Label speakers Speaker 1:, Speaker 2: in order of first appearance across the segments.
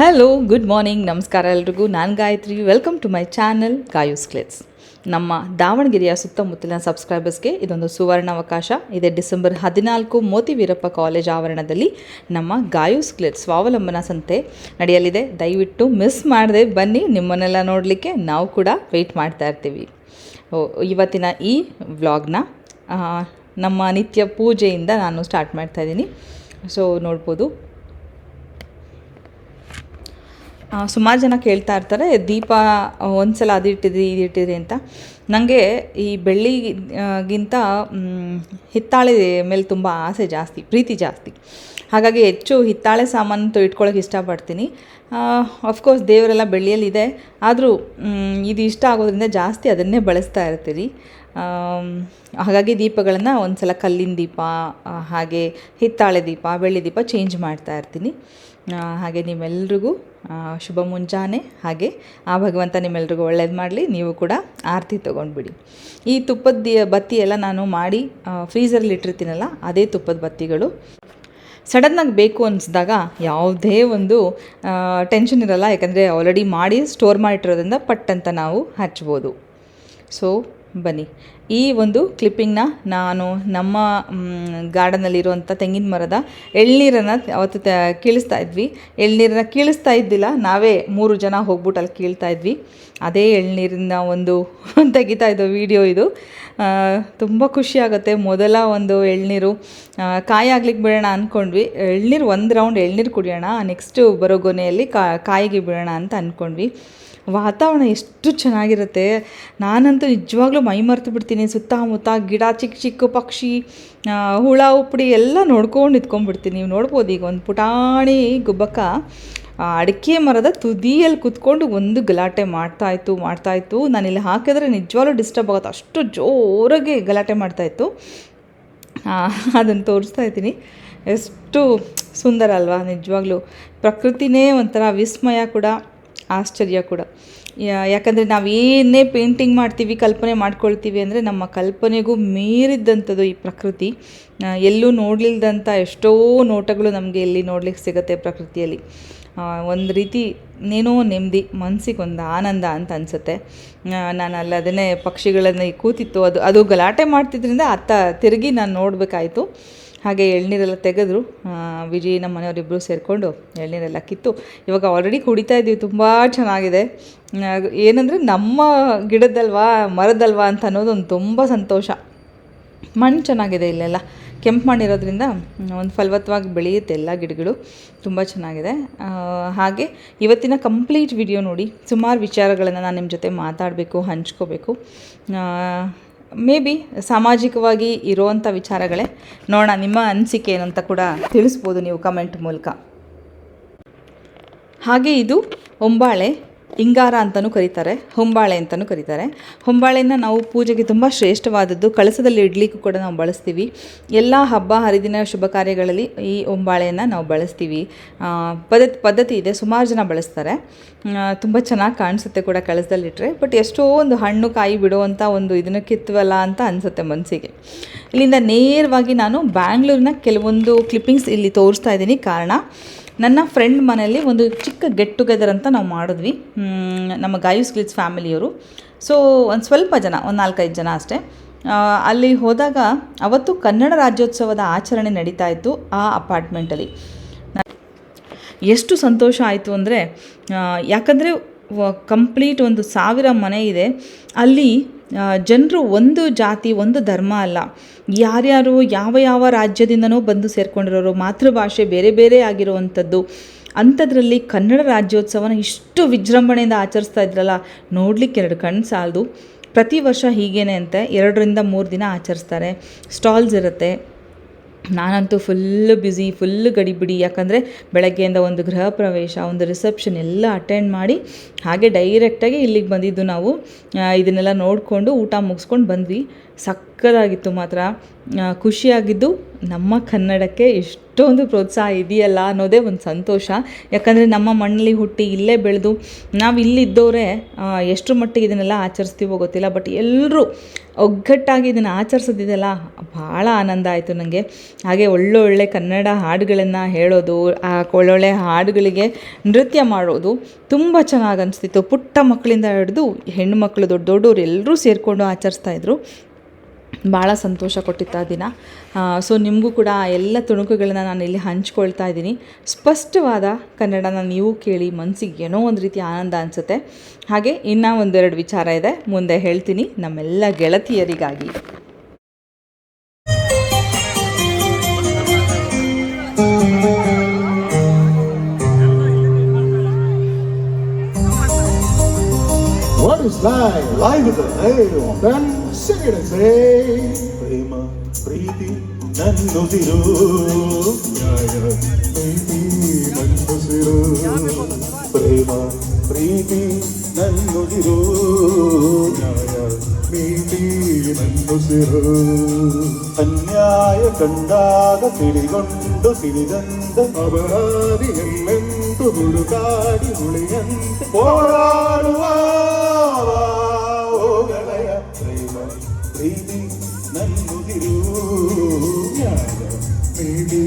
Speaker 1: Hello good morning ನಮಸ್ಕಾರ ಎಲ್ರಿಗೂ. ನಾನು Gayatri. Welcome to my channel Gayu's clicks ನಮ್ಮ ದಾವಣಗೆರೆಯ ಸುತ್ತಮುತ್ತಲಿನ ಸಬ್ಸ್ಕ್ರೈಬರ್ಸ್ಗೆ ಇದೊಂದು ಸುವರ್ಣ ಅವಕಾಶ ಇದೆ ಡಿಸೆಂಬರ್ ಹದಿನಾಲ್ಕು ಮೋತಿ ವೀರಪ್ಪ ಕಾಲೇಜ್ ಆವರಣದಲ್ಲಿ ನಮ್ಮ ಗಾಯೂಸ್ ಕ್ಲಿಟ್ಸ್ ಸ್ವಾವಲಂಬನ ಸಂತೆ ನಡೆಯಲಿದೆ. ದಯವಿಟ್ಟು ಮಿಸ್ ಮಾಡದೆ ಬನ್ನಿ, ನಿಮ್ಮನ್ನೆಲ್ಲ ನೋಡಲಿಕ್ಕೆ ನಾವು ಕೂಡ ವೆಯ್ಟ್ ಮಾಡ್ತಾ ಇರ್ತೀವಿ. ಇವತ್ತಿನ ಈ ವ್ಲಾಗ್ನ ನಮ್ಮ ನಿತ್ಯ ಪೂಜೆಯಿಂದ ನಾನು ಸ್ಟಾರ್ಟ್ ಮಾಡ್ತಾ ಇದ್ದೀನಿ. ಸೊ ನೋಡ್ಬೋದು. ಸುಮಾರು ಜನ ಕೇಳ್ತಾ ಇರ್ತಾರೆ, ದೀಪ ಅದು ಇಟ್ಟಿದ್ರಿ, ಇದು ಇಟ್ಟಿದ್ರಿ ಅಂತ. ನನಗೆ ಈ ಬೆಳ್ಳಿಗಿಂತ ಹಿತ್ತಾಳೆ ಮೇಲೆ ತುಂಬ ಆಸೆ ಜಾಸ್ತಿ, ಪ್ರೀತಿ ಜಾಸ್ತಿ. ಹಾಗಾಗಿ ಹೆಚ್ಚು ಹಿತ್ತಾಳೆ ಸಾಮಾನು ಇಟ್ಕೊಳ್ಳೋಕೆ ಇಷ್ಟಪಡ್ತೀನಿ. ಅಫ್ಕೋರ್ಸ್ ದೇವರೆಲ್ಲ ಬೆಳ್ಳಿಯಲ್ಲಿದೆ ಆದರೂ ಇದು ಇಷ್ಟ ಆಗೋದ್ರಿಂದ ಜಾಸ್ತಿ ಅದನ್ನೇ ಬಳಸ್ತಾ ಇರ್ತೀರಿ. ಹಾಗಾಗಿ ದೀಪಗಳನ್ನು ಒಂದು ಸಲ ಕಲ್ಲಿನ ದೀಪ ಹಾಗೆ ಹಿತ್ತಾಳೆ ದೀಪ, ಬೆಳ್ಳಿ ದೀಪ ಚೇಂಜ್ ಮಾಡ್ತಾ ಇರ್ತೀನಿ. ಹಾಗೆ ನಿಮ್ಮೆಲ್ರಿಗೂ ಶುಭ ಮುಂಜಾನೆ. ಹಾಗೆ ಆ ಭಗವಂತ ನಿಮ್ಮೆಲ್ರಿಗೂ ಒಳ್ಳೇದು ಮಾಡಲಿ. ನೀವು ಕೂಡ ಆರತಿ ತೊಗೊಂಡ್ಬಿಡಿ. ಈ ತುಪ್ಪದ ಬತ್ತಿ ಎಲ್ಲ ನಾನು ಮಾಡಿ ಫ್ರೀಸರಲ್ಲಿ ಇಟ್ಟಿರ್ತೀನಲ್ಲ, ಅದೇ ತುಪ್ಪದ ಬತ್ತಿಗಳು. ಸಡನ್ನಾಗಿ ಬೇಕು ಅನಿಸಿದಾಗ ಯಾವುದೇ ಒಂದು ಟೆನ್ಷನ್ ಇರಲ್ಲ. ಯಾಕಂದರೆ ಆಲ್ರೆಡಿ ಮಾಡಿ ಸ್ಟೋರ್ ಮಾಡಿಟ್ಟಿರೋದ್ರಿಂದ ಪಟ್ ಅಂತ ನಾವು ಹಚ್ಬೋದು. ಸೊ ಬನ್ನಿ. ಈ ಒಂದು ಕ್ಲಿಪ್ಪಿಂಗ್ನ ನಾನು ನಮ್ಮ ಗಾರ್ಡನಲ್ಲಿರುವಂಥ ತೆಂಗಿನ ಮರದ ಎಳ್ನೀರನ್ನು ಅವತ್ತು ಕೀಳಿಸ್ತಾ ಇದ್ವಿ. ಎಳ್ನೀರನ್ನ ಕೀಳಿಸ್ತಾ ಇದ್ದಿಲ್ಲ, ನಾವೇ ಮೂರು ಜನ ಹೋಗ್ಬಿಟ್ಟು ಅಲ್ಲಿ ಕೀಳ್ತಾ ಇದ್ವಿ. ಅದೇ ಎಳ್ನೀರಿನ ಒಂದು ತೆಗಿತಾ ಇದ್ದೋ ವಿಡಿಯೋ ಇದು. ತುಂಬ ಖುಷಿ ಆಗುತ್ತೆ. ಮೊದಲ ಒಂದು ಎಳ್ನೀರು ಕಾಯಾಗ್ಲಿಕ್ಕೆ ಬಿಡೋಣ ಅಂದ್ಕೊಂಡ್ವಿ ಎಳ್ನೀರು ಒಂದು ರೌಂಡ್ ಎಳ್ನೀರು ಕುಡಿಯೋಣ ನೆಕ್ಸ್ಟು ಬರೋ ಗೊನೆಯಲ್ಲಿ ಕಾಯಿಗೆ ಬಿಡೋಣ ಅಂತ ಅಂದ್ಕೊಂಡ್ವಿ ವಾತಾವರಣ ಎಷ್ಟು ಚೆನ್ನಾಗಿರುತ್ತೆ. ನಾನಂತೂ ನಿಜವಾಗ್ಲೂ ಮೈ ಮರೆತು ಬಿಡ್ತೀನಿ. ಸುತ್ತಮುತ್ತ ಗಿಡ, ಚಿಕ್ಕ ಚಿಕ್ಕ ಪಕ್ಷಿ ಹುಳ, ಉಪ್ಪಡಿ ಎಲ್ಲ ನೋಡ್ಕೊಂಡು ನಿಂತ್ಕೊಂಡ್ಬಿಡ್ತೀನಿ. ನೀವು ನೋಡ್ಬೋದು ಈಗ ಒಂದು ಪುಟಾಣಿ ಗುಬ್ಬಕ್ಕ ಅಡಿಕೆ ಮರದ ತುದಿಯಲ್ಲಿ ಕುತ್ಕೊಂಡು ಒಂದು ಗಲಾಟೆ ಮಾಡ್ತಾಯಿತ್ತು ಮಾಡ್ತಾಯಿತ್ತು ನಾನಿಲ್ಲಿ ಹಾಕಿದ್ರೆ ನಿಜವಾಗ್ಲೂ ಡಿಸ್ಟರ್ಬ್ ಆಗುತ್ತೆ. ಅಷ್ಟು ಜೋರಾಗಿ ಗಲಾಟೆ ಮಾಡ್ತಾಯಿತ್ತು ಅದನ್ನು ತೋರಿಸ್ತಾ ಇದ್ದೀನಿ. ಎಷ್ಟು ಸುಂದರ ಅಲ್ವಾ, ನಿಜವಾಗ್ಲೂ. ಪ್ರಕೃತಿನೇ ಒಂಥರ ವಿಸ್ಮಯ ಕೂಡ, ಆಶ್ಚರ್ಯ ಕೂಡ. ಯಾಕಂದರೆ ನಾವು ಏನೇ ಪೇಂಟಿಂಗ್ ಮಾಡ್ತೀವಿ, ಕಲ್ಪನೆ ಮಾಡ್ಕೊಳ್ತೀವಿ ಅಂದರೆ ನಮ್ಮ ಕಲ್ಪನೆಗೂ ಮೀರಿದ್ದಂಥದ್ದು ಈ ಪ್ರಕೃತಿ. ಎಲ್ಲೂ ನೋಡಲಿಲ್ದಂಥ ಎಷ್ಟೋ ನೋಟಗಳು ನಮಗೆ ಇಲ್ಲಿ ನೋಡ್ಲಿಕ್ಕೆ ಸಿಗುತ್ತೆ ಪ್ರಕೃತಿಯಲ್ಲಿ. ಒಂದು ರೀತಿ ಏನೋ ನೆಮ್ಮದಿ ಮನಸ್ಸಿಗೆ ಒಂದು ಆನಂದ ಅಂತ ಅನಿಸುತ್ತೆ. ನಾನು ಅಲ್ಲಿ ಅದನ್ನೇ ಪಕ್ಷಿಗಳನ್ನು ಕೂತಿತ್ತು, ಅದು ಅದು ಗಲಾಟೆ ಮಾಡ್ತಿದ್ರಿಂದ ಅತ್ತ ತಿರುಗಿ ನಾನು ನೋಡಬೇಕಾಯ್ತು. ಹಾಗೆ ಎಳ್ನೀರೆಲ್ಲ ತೆಗೆದ್ರು. ವಿಜಿ ನಮ್ಮ ಮನೆಯವರಿಬ್ಬರು ಸೇರಿಕೊಂಡು ಎಳ್ನೀರೆಲ್ಲ ಕಿತ್ತು. ಇವಾಗ ಆಲ್ರೆಡಿ ಕುಡಿತಾ ಇದ್ದೀವಿ, ತುಂಬ ಚೆನ್ನಾಗಿದೆ. ಏನಂದರೆ ನಮ್ಮ ಗಿಡದಲ್ವಾ, ಮರದಲ್ವಾ ಅಂತ ಅನ್ನೋದು ಒಂದು ತುಂಬ ಸಂತೋಷ. ಮಣ್ಣು ಚೆನ್ನಾಗಿದೆ ಇಲ್ಲೆಲ್ಲ. ಕೆಂಪು ಮಣ್ಣಿರೋದ್ರಿಂದ ಒಂದು ಫಲವತ್ತವಾಗಿ ಬೆಳೆಯುತ್ತೆ ಎಲ್ಲ ಗಿಡಗಳು. ತುಂಬ ಚೆನ್ನಾಗಿದೆ. ಹಾಗೆ ಇವತ್ತಿನ ಕಂಪ್ಲೀಟ್ ವಿಡಿಯೋ ನೋಡಿ. ಸುಮಾರು ವಿಚಾರಗಳನ್ನು ನಾನು ನಿಮ್ಮ ಜೊತೆ ಮಾತಾಡಬೇಕು, ಹಂಚ್ಕೋಬೇಕು. ಮೇ ಬಿ ಸಾಮಾಜಿಕವಾಗಿ ಇರುವಂಥ ವಿಚಾರಗಳೇ. ನೋಡೋಣ, ನಿಮ್ಮ ಅನಿಸಿಕೆ ಏನು ಅಂತ ಕೂಡ ತಿಳಿಸ್ಬೋದು ನೀವು ಕಮೆಂಟ್ ಮೂಲಕ. ಹಾಗೆ ಇದು ಹೊಂಬಾಳೆ ಇಂಗಾರ ಅಂತಲೂ ಕರೀತಾರೆ, ಹೊಂಬಾಳೆ ಅಂತಲೂ ಕರೀತಾರೆ. ಹೊಂಬಾಳೆನ ನಾವು ಪೂಜೆಗೆ ತುಂಬ ಶ್ರೇಷ್ಠವಾದದ್ದು. ಕಳಸದಲ್ಲಿ ಇಡ್ಲಿಕ್ಕೂ ಕೂಡ ನಾವು ಬಳಸ್ತೀವಿ. ಎಲ್ಲ ಹಬ್ಬ, ಹರಿದಿನ ಶುಭ ಕಾರ್ಯಗಳಲ್ಲಿ ಈ ಹೊಂಬಾಳೆಯನ್ನು ನಾವು ಬಳಸ್ತೀವಿ. ಪದ್ಧತಿ ಪದ್ಧತಿ ಇದೆ. ಸುಮಾರು ಜನ ಬಳಸ್ತಾರೆ. ತುಂಬ ಚೆನ್ನಾಗಿ ಕಾಣಿಸುತ್ತೆ ಕೂಡ ಕಳಸದಲ್ಲಿಟ್ಟರೆ ಬಟ್ ಎಷ್ಟೋ ಒಂದು ಹಣ್ಣು ಕಾಯಿ ಬಿಡುವಂಥ ಒಂದು ಇದನ್ನು ಕಿತ್ತುವಲ್ಲ ಅಂತ ಅನಿಸುತ್ತೆ ಮನಸ್ಸಿಗೆ ಇಲ್ಲಿಂದ ನೇರವಾಗಿ ನಾನು ಬ್ಯಾಂಗ್ಳೂರಿನ ಕೆಲವೊಂದು ಕ್ಲಿಪ್ಪಿಂಗ್ಸ್ ಇಲ್ಲಿ ತೋರಿಸ್ತಾ ಇದ್ದೀನಿ. ಕಾರಣ ನನ್ನ ಫ್ರೆಂಡ್ ಮನೆಯಲ್ಲಿ ಒಂದು ಚಿಕ್ಕ ಗೆಟ್ ಟುಗೆದರ್ ಅಂತ ನಾವು ಮಾಡಿದ್ವಿ. ನಮ್ಮ ಗಾಯು ಗ್ಲಿಟ್ಸ್ ಫ್ಯಾಮಿಲಿಯವರು. ಸೊ ಒಂದು ಸ್ವಲ್ಪ ಜನ, ಒಂದು ನಾಲ್ಕೈದು ಜನ ಅಷ್ಟೇ. ಅಲ್ಲಿ ಹೋದಾಗ ಅವತ್ತು ಕನ್ನಡ ರಾಜ್ಯೋತ್ಸವದ ಆಚರಣೆ ನಡೀತಾ ಇತ್ತು ಆ ಅಪಾರ್ಟ್ಮೆಂಟಲ್ಲಿ ಎಷ್ಟು ಸಂತೋಷ ಆಯಿತು ಅಂದರೆ ಯಾಕಂದರೆ ಕಂಪ್ಲೀಟ್ ಒಂದು ಸಾವಿರ ಮನೆ ಇದೆ. ಅಲ್ಲಿ ಜನರು ಒಂದು ಜಾತಿ, ಒಂದು ಧರ್ಮ ಅಲ್ಲ. ಯಾರ್ಯಾರು ಯಾವ ಯಾವ ರಾಜ್ಯದಿಂದನೋ ಬಂದು ಸೇರ್ಕೊಂಡಿರೋರು, ಮಾತೃಭಾಷೆ ಬೇರೆ ಬೇರೆ ಆಗಿರುವಂಥದ್ದು, ಅಂಥದ್ರಲ್ಲಿ ಕನ್ನಡ ರಾಜ್ಯೋತ್ಸವನ ಇಷ್ಟು ವಿಜೃಂಭಣೆಯಿಂದ ಆಚರಿಸ್ತಾ ಇದ್ರಲ್ಲ, ನೋಡಲಿಕ್ಕೆ ಎರಡು ಕಣ್ಣು ಸಾಲದು. ಪ್ರತಿ ವರ್ಷ ಹೀಗೇನೆ ಅಂತೆ, ಎರಡರಿಂದ ಮೂರು ದಿನ ಆಚರಿಸ್ತಾರೆ. ಸ್ಟಾಲ್ಸ್ ಇರುತ್ತೆ. ನಾನಂತೂ ಫುಲ್ಲು ಬ್ಯುಸಿ ಫುಲ್ ಗಡಿಬಿಡಿ. ಯಾಕಂದರೆ ಬೆಳಗ್ಗೆಯಿಂದ ಒಂದು ಗೃಹ ಪ್ರವೇಶ, ಒಂದು ರಿಸೆಪ್ಷನ್ ಎಲ್ಲ ಅಟೆಂಡ್ ಮಾಡಿ ಹಾಗೆ ಡೈರೆಕ್ಟಾಗಿ ಇಲ್ಲಿಗೆ ಬಂದಿದ್ದು ನಾವು. ಇದನ್ನೆಲ್ಲ ನೋಡಿಕೊಂಡು ಊಟ ಮುಗಿಸ್ಕೊಂಡು ಬಂದ್ವಿ. ಸಕ್ಕ ಸಕ್ಕದಾಗಿತ್ತು ಮಾತ್ರ. ಖುಷಿಯಾಗಿದ್ದು ನಮ್ಮ ಕನ್ನಡಕ್ಕೆ ಇಷ್ಟೊಂದು ಪ್ರೋತ್ಸಾಹ ಇದೆಯಲ್ಲ ಅನ್ನೋದೇ ಒಂದು ಸಂತೋಷ. ಯಾಕಂದರೆ ನಮ್ಮ ಮಣ್ಣಲ್ಲಿ ಹುಟ್ಟಿ ಇಲ್ಲೇ ಬೆಳೆದು ನಾವು ಇಲ್ಲಿದ್ದವರೇ ಎಷ್ಟು ಮಟ್ಟಿಗೆ ಇದನ್ನೆಲ್ಲ ಆಚರಿಸ್ತೀವೋ ಗೊತ್ತಿಲ್ಲ ಬಟ್ ಎಲ್ಲರೂ ಒಗ್ಗಟ್ಟಾಗಿ ಇದನ್ನು ಆಚರಿಸೋದಿದೆಯಲ್ಲ, ಭಾಳ ಆನಂದ ಆಯಿತು ನನಗೆ ಹಾಗೆ ಒಳ್ಳೊಳ್ಳೆ ಕನ್ನಡ ಹಾಡುಗಳನ್ನು ಹೇಳೋದು, ಆ, ಒಳ್ಳೊಳ್ಳೆ ಹಾಡುಗಳಿಗೆ ನೃತ್ಯ ಮಾಡೋದು ತುಂಬ ಚೆನ್ನಾಗಿ ಅನಿಸ್ತಿತ್ತು. ಪುಟ್ಟ ಮಕ್ಕಳಿಂದ ಹಿಡಿದು ಹೆಣ್ಣು ಮಕ್ಕಳು ದೊಡ್ಡ ದೊಡ್ಡವ್ರು ಎಲ್ಲರೂ ಸೇರಿಕೊಂಡು ಆಚರಿಸ್ತಾ ಇದ್ರು. ಭಾಳ ಸಂತೋಷ ಕೊಟ್ಟಿತ್ತು ಆ ದಿನ ಸೊ ನಿಮಗೂ ಕೂಡ ಎಲ್ಲ ತುಣುಕುಗಳನ್ನ ನಾನು ಇಲ್ಲಿ ಹಂಚ್ಕೊಳ್ತಾ ಇದ್ದೀನಿ. ಸ್ಪಷ್ಟವಾದ ಕನ್ನಡನ ನೀವು ಕೇಳಿ ಮನಸ್ಸಿಗೆ ಏನೋ ಒಂದು ರೀತಿ ಆನಂದ ಅನಿಸುತ್ತೆ. ಹಾಗೆ ಇನ್ನೂ ಒಂದೆರಡು ವಿಚಾರ ಇದೆ. ಮುಂದೆ ಹೇಳ್ತೀನಿ. ನಮ್ಮೆಲ್ಲ ಗೆಳತಿಯರಿಗಾಗಿ.
Speaker 2: What is life? Live done say.
Speaker 3: ಪ್ರೇಮ ಪ್ರೀತಿ ನನ್ನುದಿರು ನ್ಯಾಯ ಪ್ರೀತಿ ನನ್ನುಸಿರು ಪ್ರೇಮ ಪ್ರೀತಿ ನನ್ನುದಿರು ನ್ಯಾಯ അന്യായ കണ്ടാക തിരികൊണ്ടു തിരിതന്ത അപരാധി എന്നെന്തു മുഴുകാടി മുളിയന്ത്
Speaker 2: പോരാടുവാ നന്നുതിരൂ
Speaker 3: പ്രീതി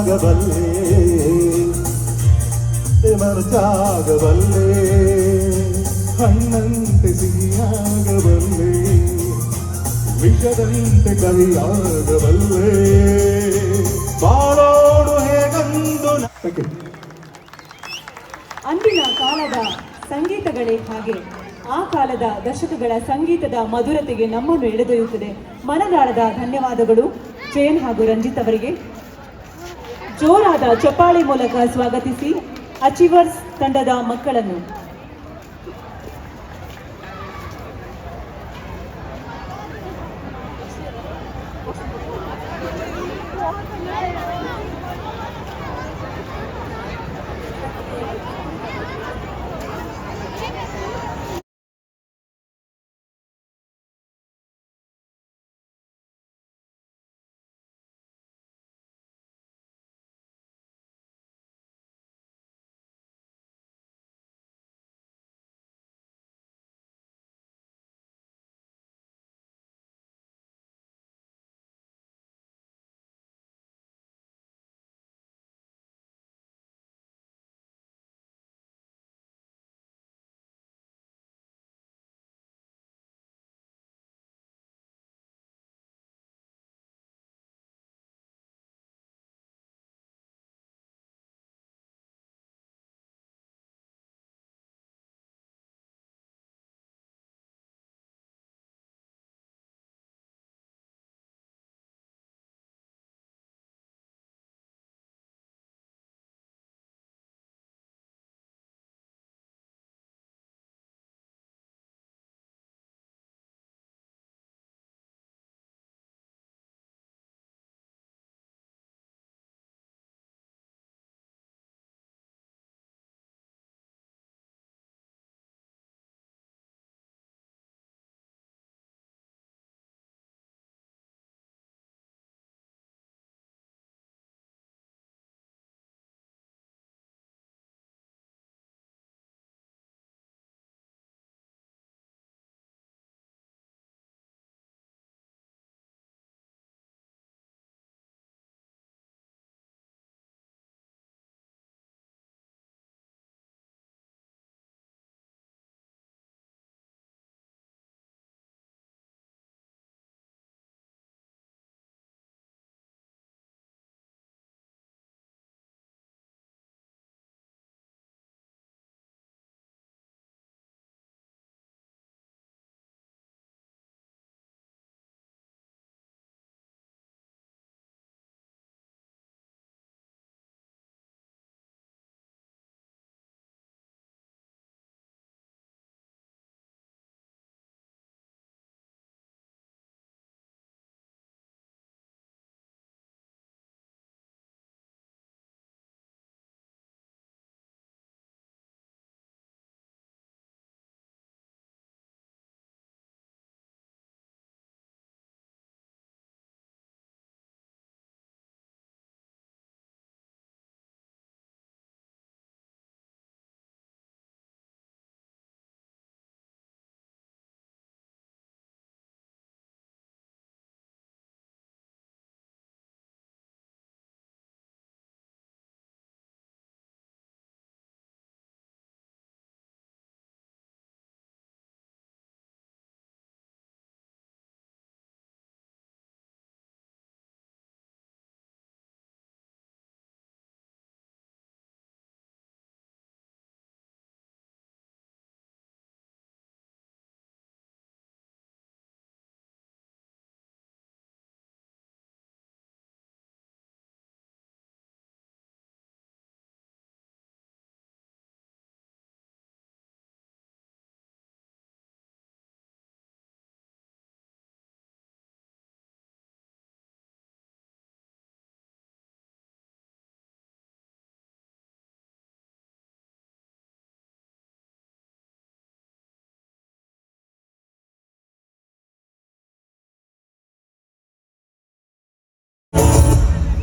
Speaker 3: ಮೃದುವಾಗಬಲ್ಲೆ ಮನಚಾಗಬಲ್ಲೆ
Speaker 2: ಹಣ್ಣಂತೆ ಸಿಹಿಯಾಗಬಲ್ಲೆ ವಿಷದಂತೆ ಕವಿಯಾಗಬಲ್ಲೆ
Speaker 3: ಬಾಳೋಡು ಹೇಗಂದು.
Speaker 4: ಅಂದಿನ ಕಾಲದ ಸಂಗೀತಗಳೇ ಹಾಗೆ. ಆ ಕಾಲದ ದಶಕಗಳ ಸಂಗೀತದ ಮಧುರತೆಗೆ ನಮ್ಮನ್ನು ಎಳೆದೊಯ್ಯುತ್ತದೆ. ಮನದಾಳದ ಧನ್ಯವಾದಗಳು. ಜಯನ್ ಹಾಗೂ ರಂಜಿತ್ ಅವರಿಗೆ. ಜೋರಾದ ಚಪ್ಪಾಳೆ ಮೂಲಕ ಸ್ವಾಗತಿಸಿ ಅಚೀವರ್ಸ್ ತಂಡದ ಮಕ್ಕಳನ್ನು.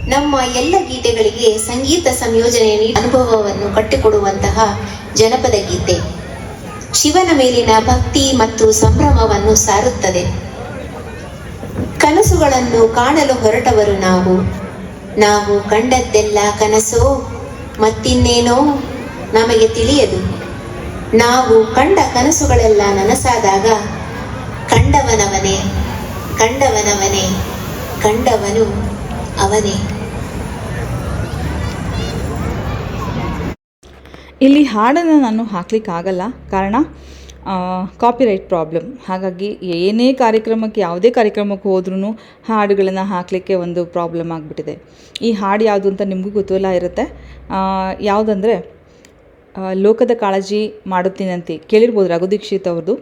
Speaker 5: ನಮ್ಮ ಎಲ್ಲ ಗೀತೆಗಳಿಗೆ ಸಂಗೀತ ಸಂಯೋಜನೆ ಅನುಭವವನ್ನು ಕಟ್ಟಿಕೊಡುವಂತಹ ಜನಪದ ಗೀತೆ. ಶಿವನ ಮೇಲಿನ ಭಕ್ತಿ ಮತ್ತು ಸಂಭ್ರಮವನ್ನು ಸಾರುತ್ತದೆ. ಕನಸುಗಳನ್ನು ಕಾಣಲು ಹೊರಟವರು ನಾವು. ನಾವು ಕಂಡದ್ದೆಲ್ಲ ಕನಸೋ ಮತ್ತಿನ್ನೇನೋ ನಮಗೆ ತಿಳಿಯದು. ನಾವು ಕಂಡ ಕನಸುಗಳೆಲ್ಲ ನನಸಾದಾಗ ಕಂಡವನವನೇ ಕಂಡವನವನೇ, ಕಂಡವನು ಅವನೇ.
Speaker 1: ಇಲ್ಲಿ ಹಾಡನ್ನು ನಾನು ಹಾಕ್ಲಿಕ್ಕಾಗಲ್ಲ. ಕಾರಣ ಕಾಪಿರೈಟ್ ಪ್ರಾಬ್ಲಮ್ ಹಾಗಾಗಿ ಏನೇ ಕಾರ್ಯಕ್ರಮಕ್ಕೆ, ಯಾವುದೇ ಕಾರ್ಯಕ್ರಮಕ್ಕೆ ಹೋದ್ರೂ ಹಾಡುಗಳನ್ನು ಹಾಕಲಿಕ್ಕೆ ಒಂದು ಪ್ರಾಬ್ಲಮ್ ಆಗಿಬಿಟ್ಟಿದೆ. ಈ ಹಾಡು ಯಾವುದು ಅಂತ ನಿಮಗೂ ಕುತೂಹಲ ಇರುತ್ತೆ. ಯಾವುದಂದರೆ ಲೋಕದ ಕಾಳಜಿ ಮಾಡುತ್ತೀನಂತೆ. ಕೇಳಿರ್ಬೋದು ರಘು ದೀಕ್ಷಿತ್ ಅವ್ರದ್ದು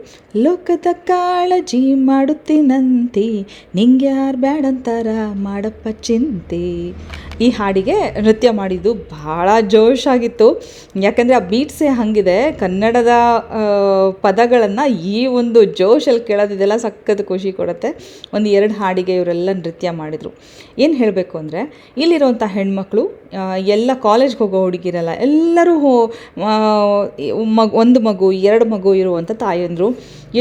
Speaker 1: ಲೋಕದ ಕಾಳಜಿ ಮಾಡುತ್ತೀನಂತೆ. ನಿಂಗೆ ಯಾರು ಬ್ಯಾಡಂತಾರ ಮಾಡಪ್ಪ ಚಿಂತೆ. ಈ ಹಾಡಿಗೆ ನೃತ್ಯ ಮಾಡಿದ್ದು ಭಾಳ ಜೋಶಾಗಿತ್ತು. ಯಾಕಂದರೆ ಆ ಬೀಟ್ಸೇ ಹಾಗಿದೆ, ಕನ್ನಡದ ಪದಗಳನ್ನು ಈ ಒಂದು ಜೋಶಲ್ಲಿ ಕೇಳೋದಿದೆಲ್ಲ ಸಖತ್ ಖುಷಿ ಕೊಡುತ್ತೆ. ಒಂದು ಎರಡು ಹಾಡಿಗೆ ಇವರೆಲ್ಲ ನೃತ್ಯ ಮಾಡಿದರು. ಏನು ಹೇಳಬೇಕು ಅಂದರೆ ಇಲ್ಲಿರುವಂಥ ಹೆಣ್ಮಕ್ಳು ಎಲ್ಲ ಕಾಲೇಜ್ಗೆ ಹೋಗೋ ಹುಡುಗಿರಲ್ಲ ಎಲ್ಲರೂ ಹೋ ಮಗು, ಒಂದು ಮಗು, ಎರಡು ಮಗು ಇರುವಂಥ ತಾಯಂದರು.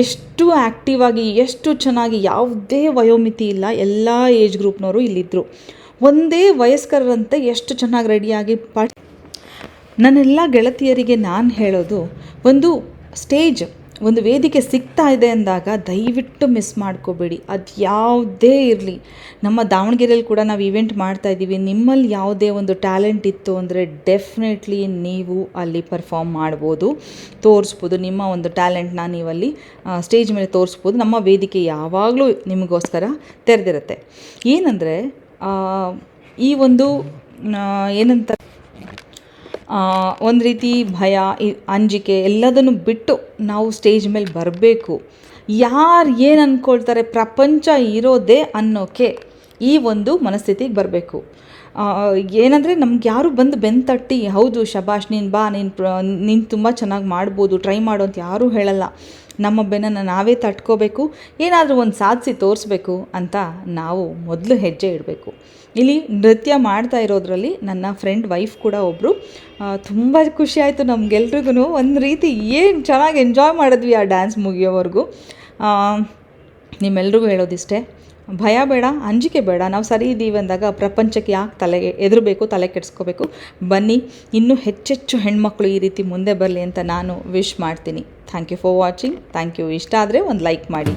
Speaker 1: ಎಷ್ಟು ಆ್ಯಕ್ಟಿವ್ ಆಗಿ, ಎಷ್ಟು ಚೆನ್ನಾಗಿ, ಯಾವುದೇ ವಯೋಮಿತಿ ಇಲ್ಲ, ಎಲ್ಲ ಏಜ್ ಗ್ರೂಪ್ನವರು ಇಲ್ಲಿದ್ದರು ಒಂದೇ ವಯಸ್ಕರಂತೆ ಎಷ್ಟು ಚೆನ್ನಾಗಿ ರೆಡಿಯಾಗಿ ಪಾಠ ನನ್ನೆಲ್ಲ ಗೆಳತಿಯರಿಗೆ ನಾನು ಹೇಳೋದು, ಒಂದು ಸ್ಟೇಜ್, ಒಂದು ವೇದಿಕೆ ಸಿಗ್ತಾ ಇದೆ ಅಂದಾಗ ದಯವಿಟ್ಟು ಮಿಸ್ ಮಾಡ್ಕೋಬೇಡಿ. ಅದು ಯಾವುದೇ ಇರಲಿ. ನಮ್ಮ ದಾವಣಗೆರೆಯಲ್ಲಿ ಕೂಡ ನಾವು ಇವೆಂಟ್ ಮಾಡ್ತಾ ಇದ್ದೀವಿ. ನಿಮ್ಮಲ್ಲಿ ಯಾವುದೇ ಒಂದು ಟ್ಯಾಲೆಂಟ್ ಇತ್ತು ಅಂದರೆ ಡೆಫಿನೆಟ್ಲಿ ನೀವು ಅಲ್ಲಿ ಪರ್ಫಾಮ್ ಮಾಡ್ಬೋದು. ತೋರಿಸ್ಬೋದು. ನಿಮ್ಮ ಒಂದು ಟ್ಯಾಲೆಂಟ್ನ ನೀವಲ್ಲಿ ಸ್ಟೇಜ್ ಮೇಲೆ ತೋರಿಸ್ಬೋದು. ನಮ್ಮ ವೇದಿಕೆ ಯಾವಾಗಲೂ ನಿಮಗೋಸ್ಕರ ತೆರೆದಿರುತ್ತೆ. ಏನಂದರೆ ಈ ಒಂದು ಏನಂತ ಒಂದು ರೀತಿ ಭಯ ಅಂಜಿಕೆ ಎಲ್ಲದನ್ನು ಬಿಟ್ಟು ನಾವು ಸ್ಟೇಜ್ ಮೇಲೆ ಬರಬೇಕು. ಯಾರು ಏನು ಅಂದ್ಕೊಳ್ತಾರೆ ಪ್ರಪಂಚ ಇರೋದೇ ಅನ್ನೋಕೆ ಈ ಒಂದು ಮನಸ್ಥಿತಿಗೆ ಬರಬೇಕು. ಏನಂದರೆ ನಮ್ಗೆ ಯಾರು ಬಂದು ಬೆನ್ನು ತಟ್ಟಿ, ಹೌದು ಶಬಾಷ್ ನೀನು ಬಾ, ನೀನು ಪ್ರ, ನೀನು ತುಂಬ ಚೆನ್ನಾಗಿ ಮಾಡ್ಬೋದು, ಟ್ರೈ ಮಾಡು ಅಂತ ಯಾರೂ ಹೇಳಲ್ಲ. ನಮ್ಮ ಬೆನ್ನನ್ನು ನಾವೇ ತಟ್ಕೋಬೇಕು, ಏನಾದರೂ ಒಂದು ಸಾಧಿಸಿ ತೋರಿಸ್ಬೇಕು ಅಂತ ನಾವು ಮೊದಲು ಹೆಜ್ಜೆ ಇಡಬೇಕು. ಇಲ್ಲಿ ನೃತ್ಯ ಮಾಡ್ತಾ ಇರೋದ್ರಲ್ಲಿ ನನ್ನ ಫ್ರೆಂಡ್ ವೈಫ್ ಕೂಡ ಒಬ್ಬರು ತುಂಬ ಖುಷಿ ಆಯಿತು ನಮಗೆಲ್ರಿಗೂ ಒಂದು ರೀತಿ ಏನು ಚೆನ್ನಾಗಿ ಎಂಜಾಯ್ ಮಾಡಿದ್ವಿ ಆ ಡ್ಯಾನ್ಸ್ ಮುಗಿಯೋವರೆಗೂ. ನಿಮ್ಮೆಲ್ರಿಗೂ ಹೇಳೋದಿಷ್ಟೇ. ಭಯ ಬೇಡ, ಅಂಜಿಕೆ ಬೇಡ. ನಾವು ಸರಿ ಇದ್ದೀವಿ ಅಂದಾಗ ಪ್ರಪಂಚಕ್ಕೆ ಯಾಕೆ ತಲೆಗೆ ಎದುರಬೇಕು, ತಲೆ ಕೆಡಿಸ್ಕೋಬೇಕು? ಬನ್ನಿ, ಇನ್ನೂ ಹೆಚ್ಚೆಚ್ಚು ಹೆಣ್ಮಕ್ಳು ಈ ರೀತಿ ಮುಂದೆ ಬರಲಿ ಅಂತ ನಾನು ವಿಶ್ ಮಾಡ್ತೀನಿ. Thank you for watching thank you ಇಷ್ಟ ಆದರೆ ಒಂದು ಲೈಕ್ ಮಾಡಿ.